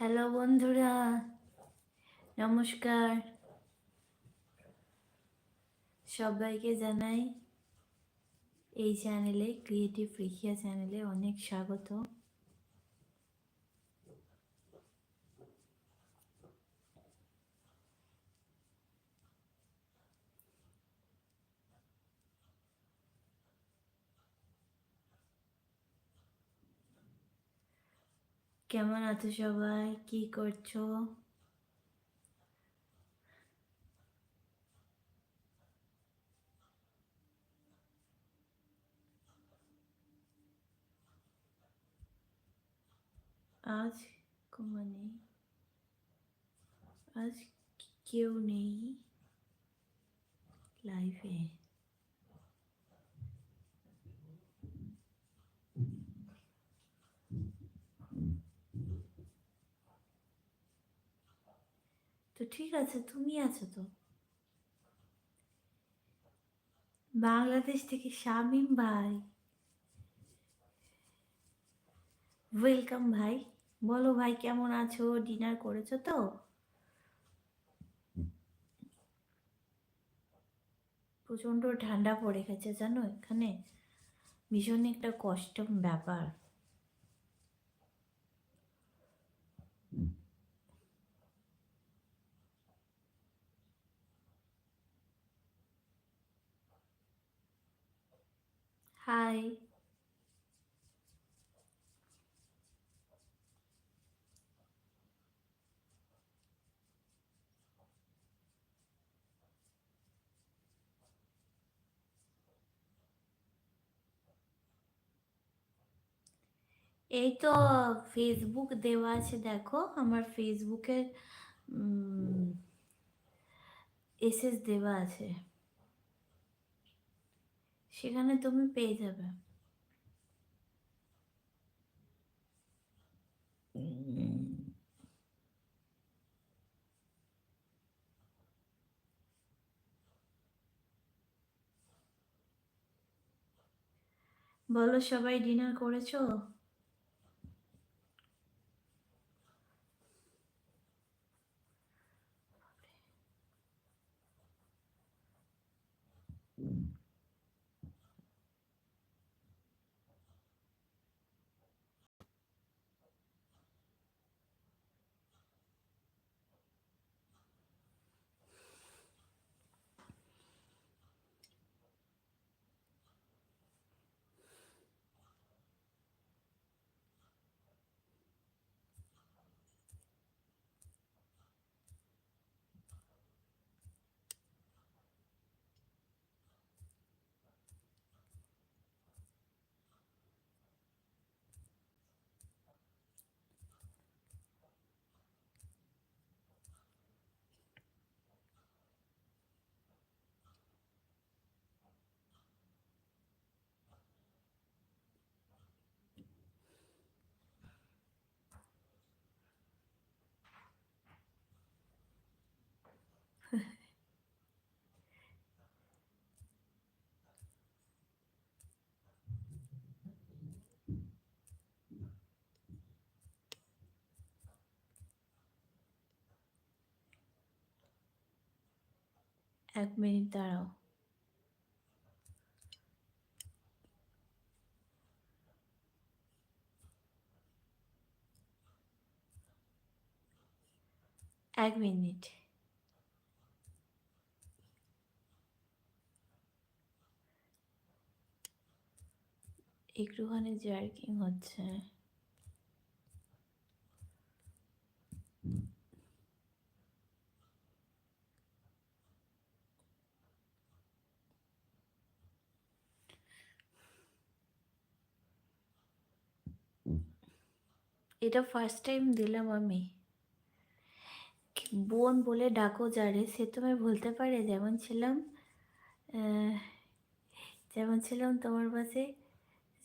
Hello বন্ধুরা নমস্কার। সবাইকে জানাই এই চ্যানেলে ক্রিয়েটিভ রিখিয়া চ্যানেলে অনেক স্বাগত। কেমন আছো সবাই? কি করছ? আজ মানে আজ কেউ নেই লাইভে তো ঠিক আছে, তুমি আছো তো? বাংলাদেশ থেকে শামিম ভাই। ওয়েলকাম ভাই। বলো ভাই, কেমন আছো? ডিনার করেছ তো? প্রচণ্ড ঠান্ডা পড়ে গেছে জানো এখানে। ভীষণ একটা কষ্ট ব্যাপার। হাই এই তো ফেসবুক দেওয়া আছে দেখো। আমার ফেসবুকের এসএস দেওয়া আছে। সেখানে তুমি পেয়ে যাবে। বলো সবাই ডিনার করেছ? এক মিনিট দাঁড়াও। এক মিনিট। একটুখানি জার্কিং হচ্ছে। এটা ফার্স্ট টাইম দিলাম আমি। বোন বলে ডাকো যারে, সে তোমায় ভুলতে পারে। যেমন ছিলাম যেমন ছিলাম তোমার পাশে,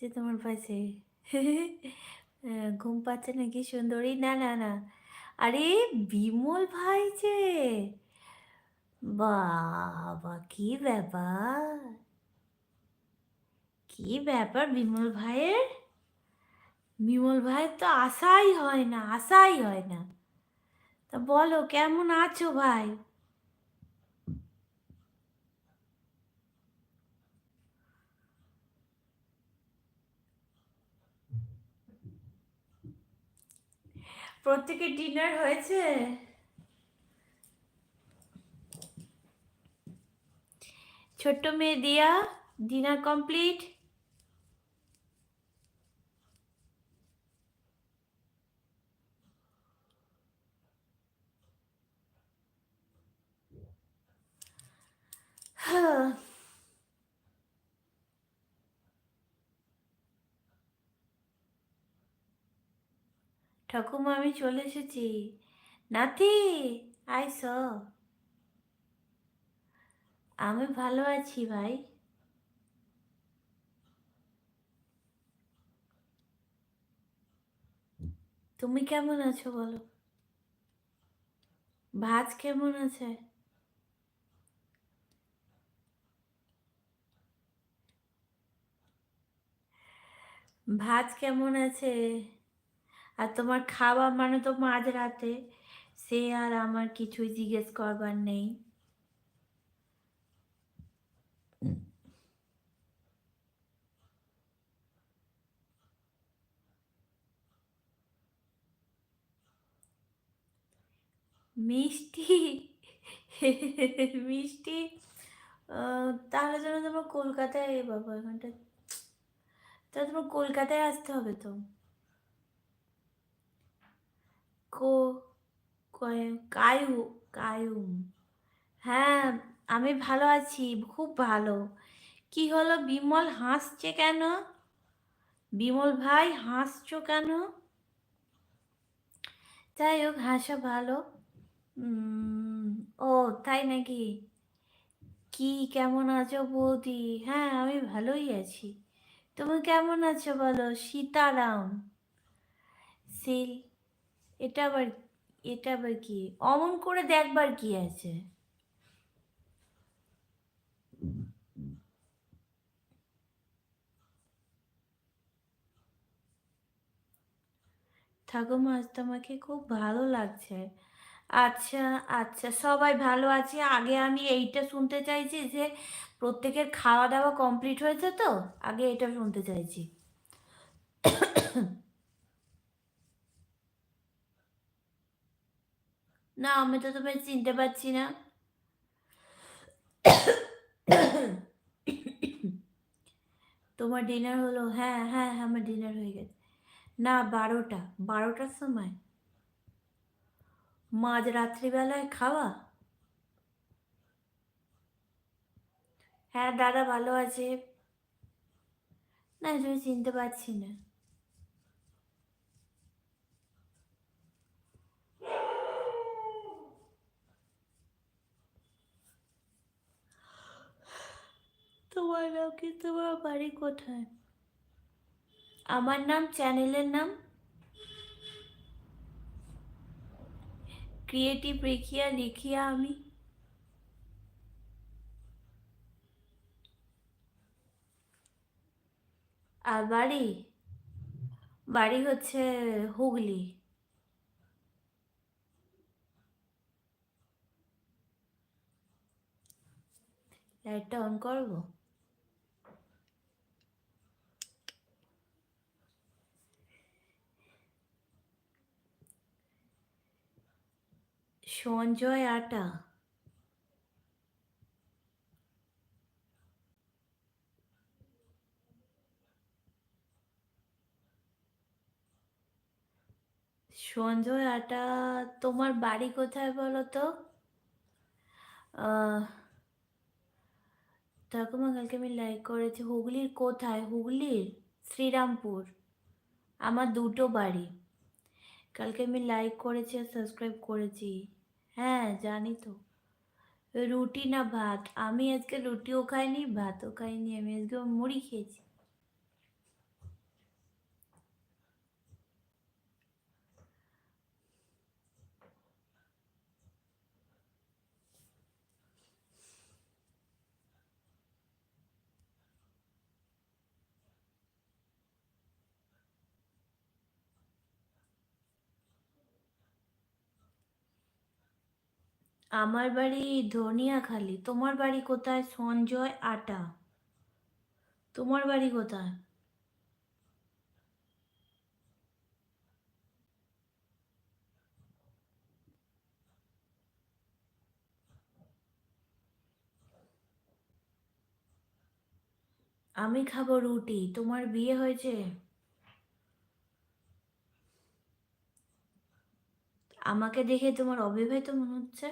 যে তোমার পাশে। ঘুম পাচ্ছে নাকি সুন্দরী? না না না। আরে, বিমল ভাই যে! বাবা, কি ব্যাপার? কি ব্যাপার বিমল ভাইয়ের? বিমল ভাই তো আশাই হয় না, আশাই হয় না। তা বলো, কেমন আছো ভাই? প্রত্যেকের ডিনার হয়েছে? ছোট্ট মেয়ে দিয়া, ডিনার কমপ্লিট। ঠাকুমা, আমি চলে এসেছি। নাতি, আইস। আমি ভালো আছি ভাই। তুমি কেমন আছো বলো? ভাজ কেমন আছে? ভাত কেমন আছে? আর তোমার খাওয়া মানে তো মাঝ রাতে সে আর আমার কিছুই জিজ্ঞেস করবার নেই। মিষ্টি? মিষ্টি? তাহলে যেন তোমার কলকাতায় বাবা এখানটা তাহলে তোমার কলকাতায় আসতে হবে তো? কো কয়- কায়ু হ্যাঁ আমি ভালো আছি, খুব ভালো। কি হলো, বিমল হাসছে কেন? বিমল ভাই, হাসছো কেন? যাই হোক, হাসা ভালো। ও, তাই নাকি? কি, কেমন আছো বৌদি? হ্যাঁ আমি ভালোই আছি। তুমি কেমন আছো বলো? সীতারাম। সিল, এটা আবার এটা আবার কি? অমন করে দেখবার কি আছে? ঠাকুমা আজ তোমাকে খুব ভালো লাগছে। আচ্ছা আচ্ছা সবাই ভালো আছে? আগে আমি এইটা শুনতে চাইছি যে প্রত্যেকের খাওয়া দাওয়া কমপ্লিট হয়েছে তো? আগে এটা শুনতে চাইছি। না, আমি তো তোমায় চিনতে পারছি না। তোমার ডিনার হলো হ্যাঁ হ্যাঁ হ্যাঁ আমার ডিনার হয়ে গেছে। না, বারোটা, বারোটার সময়। মাঝ রাত্রিবেলায় খাওয়া? হ্যাঁ দাদা ভালো আছে। না তুমি চিনতে পারছি না। তোমার নাম কি? তোমার বাড়ি কোথায়? আমার নাম, চ্যানেলের নাম? ক্রিয়েটিভ রেখিয়া লিখিয়া আমি। আর বাড়ি। বাড়ি হচ্ছে হুগলি। লাইটটা অন করব? সঞ্জয় আটা। সঞ্জয় আটা তোমার বাড়ি কোথায় বলো তো ঠাকুমা কালকে আমি লাইক করেছি। হুগলির কোথায়? হুগলির শ্রীরামপুর। আমার দুটো বাড়ি। কালকে আমি লাইক করেছি আর সাবস্ক্রাইব করেছি। হ্যাঁ জানি তো। রুটি না ভাত? আমি আজকে রুটিও খাইনি, ভাতও খাইনি। আমি আজকে মুড়ি খেয়েছি। আমার বাড়ি ধনিয়াখালি। তোমার বাড়ি কোথায়? সঞ্জয় আটা। তোমার বাড়ি কোথায়? আমি খাব রুটি। তোমার বিয়ে হয়েছে? আমাকে দেখে তোমার অবিবাহিত মনে হচ্ছে?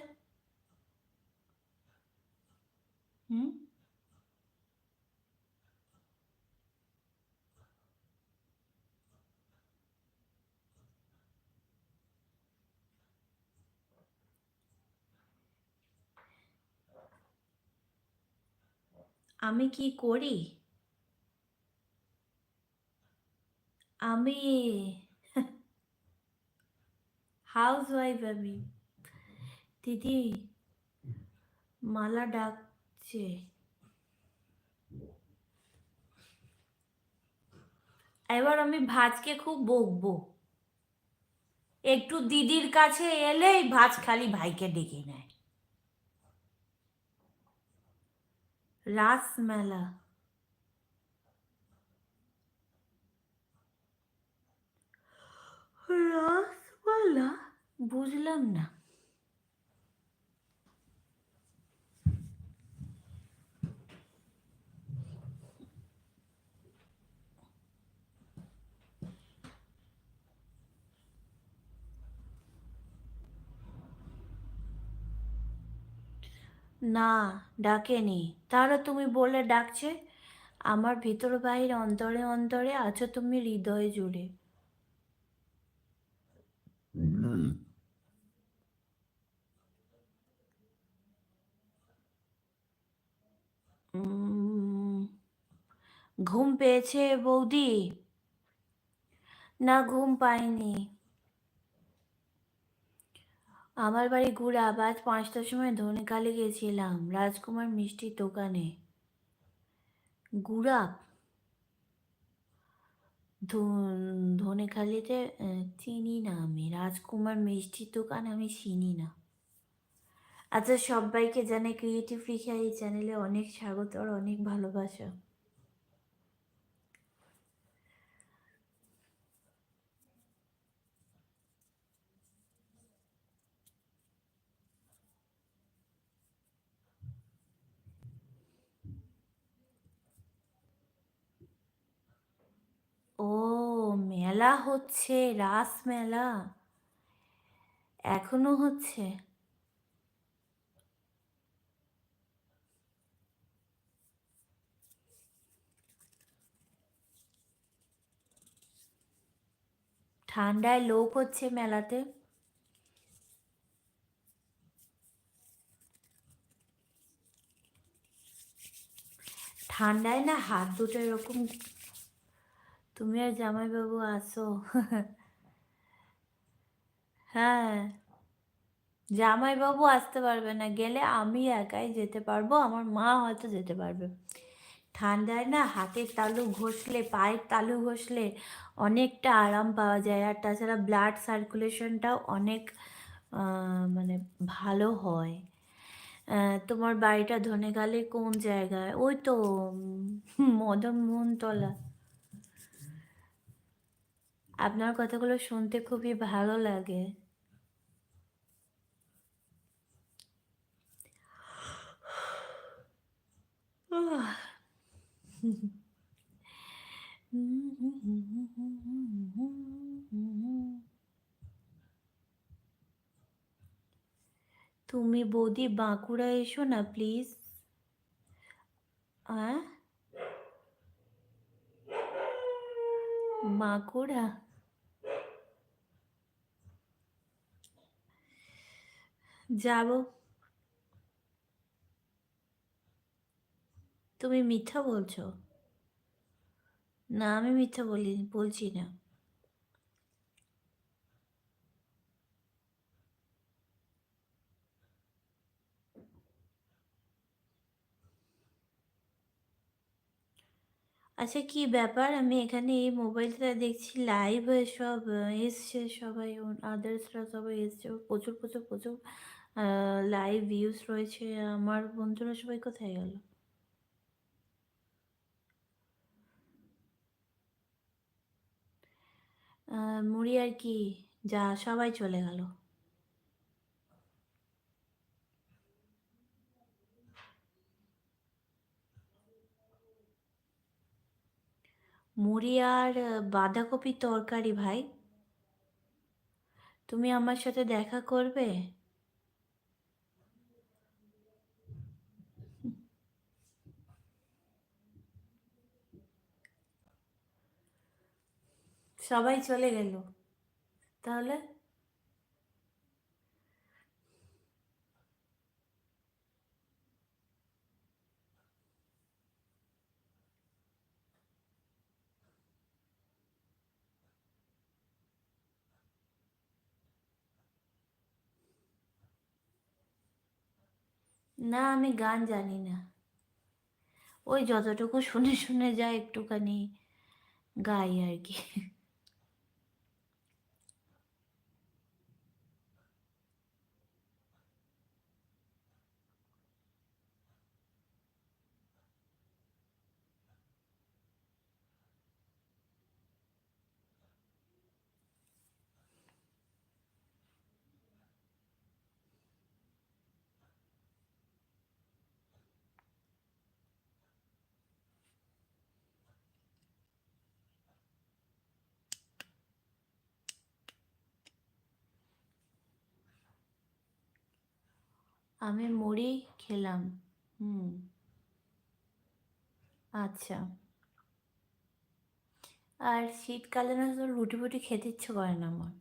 আমি কি করি? আমি হাউস ওয়াইফ আমি। দিদি মালা ডাকছে এবার আমি ভাজকে খুব বকবো। একটু দিদির কাছে এলেই ভাজ খালি ভাইকে ডেকে নেয়। রাসমেলা? বুঝলাম না। না, ডাকেনি। তাহলে তুমি বলে ডাকছে, আমার ভিতর বাহির অন্তরে অন্তরে আছো তুমি হৃদয় জুড়ে। ঘুম পেয়েছে বৌদি? না, ঘুম পাইনি। আমার বাড়ি গুড়া আজ পাঁচটার সময় ধনেখালি গেছিলাম, রাজকুমার মিষ্টির দোকানে। গুড়া? ধ- ধনেখালিতে চিনি না আমি রাজকুমার মিষ্টির দোকান আমি চিনি না। আচ্ছা সবাইকে জানে ক্রিয়েটিভ রিখা এই চ্যানেলে অনেক স্বাগত আর অনেক ভালোবাসা ও মেলা হচ্ছে, রাস মেলা। এখনও হচ্ছে। ঠান্ডায় লোক হচ্ছে মেলাতে। ঠান্ডায় না হাত দুটো এরকম তুমি আর জামাইবাবু আসো হ্যাঁ জামাইবাবু আসতে পারবে না, গেলে আমি একাই যেতে পারব, আমার মা হয়তো যেতে পারবে। ঠান্ডায় না হাতের তালু ঘষলে, পায়ের তালু ঘষলে অনেকটা আরাম পাওয়া যায়, আর তাছাড়া ব্লাড সার্কুলেশনটাও অনেক মানে ভালো হয়। তোমার বাড়িটা ধনেখালি কোন জায়গায়? ওই তো মদন মোহনতলা আপনার কথাগুলো শুনতে খুবই ভালো লাগে। তুমি বৌদি বাঁকুড়া এসো না প্লিজ হ্যাঁ বাঁকুড়া? যাব। তুমি মিথ্যা বলছো? না, আমি মিথ্যা বলি, বলছি না। আচ্ছা কি ব্যাপার? আমি এখানে এই মোবাইলটা দেখছি লাইভ সব এসছে সবাই আদার্সরা সবাই এসছে, প্রচুর প্রচুর প্রচুর। লাইভ ভিউজ রয়েছে। আমার বন্ধুরা সবাই কোথায় গেল? মুড়ি আর কি? যা, সবাই চলে গেল। মুড়ি আর বাঁধাকপির তরকারি ভাই। তুমি আমার সাথে দেখা করবে? সবাই চলে গেল। তাহলে? না, আমি গান জানি না। ওই যতটুকু শুনে শুনে যায় একটুখানি গাই আর কি। আমি মুড়ি খেলাম। হুম। আচ্ছা। আর শীতকালে না তো রুটি ফুটি খেতে ইচ্ছে করে না আমার।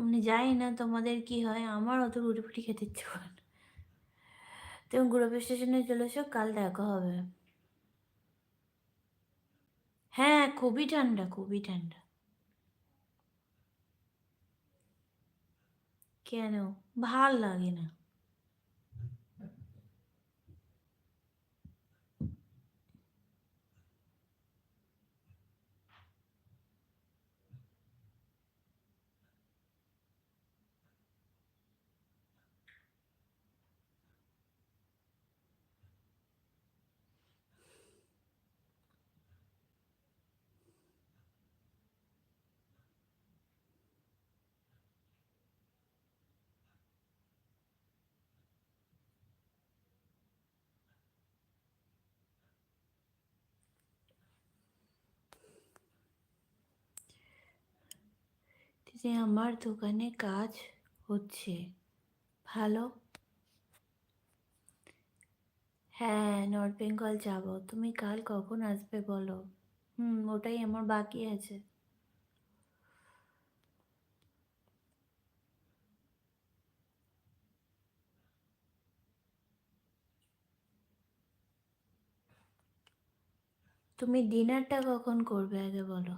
মানে জানি না তোমাদের কি হয়, আমার অত রুটি ফুটি খেতে ইচ্ছে করে না। তুমি গুরুপ স্টেশনে চলে এসো, কাল দেখা হবে। হ্যাঁ খুবই ঠান্ডা খুবই ঠান্ডা। কেন? ভালো লাগে না। দিদি আমার দোকানে কাজ হচ্ছে, ভালো? হ্যাঁ নর্থ বেঙ্গল যাব। তুমি কাল কখন আসবে বলো? হুম, ওটাই আমার বাকি আছে। তুমি ডিনারটা কখন করবে আগে বলো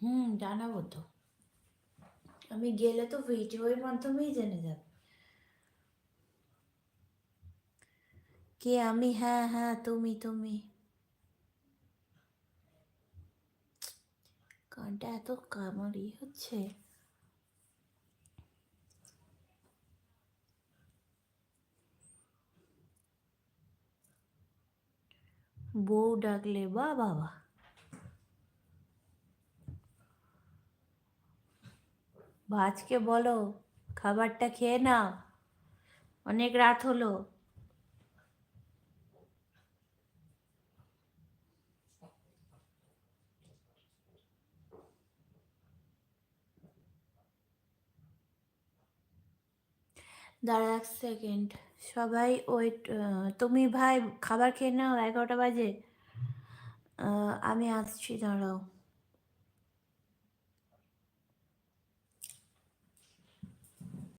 হুম জানাব তো। আমি গেলে তো ভিডিওর মাধ্যমেই জেনে যাব। কে আমি? হ্যাঁ হ্যাঁ তুমি তুমি। কানটা এত কামড়ি হচ্ছে। বউ ডাকলে বা বাবা। ভাজকে বলো, খাবারটা খেয়ে নাও। অনেক রাত হলো। দাঁড়া এক সেকেন্ড সবাই ওয়েট তুমি ভাই খাবার খেয়ে নাও, এগারোটা বাজে। আমি আসছি, দাঁড়াও।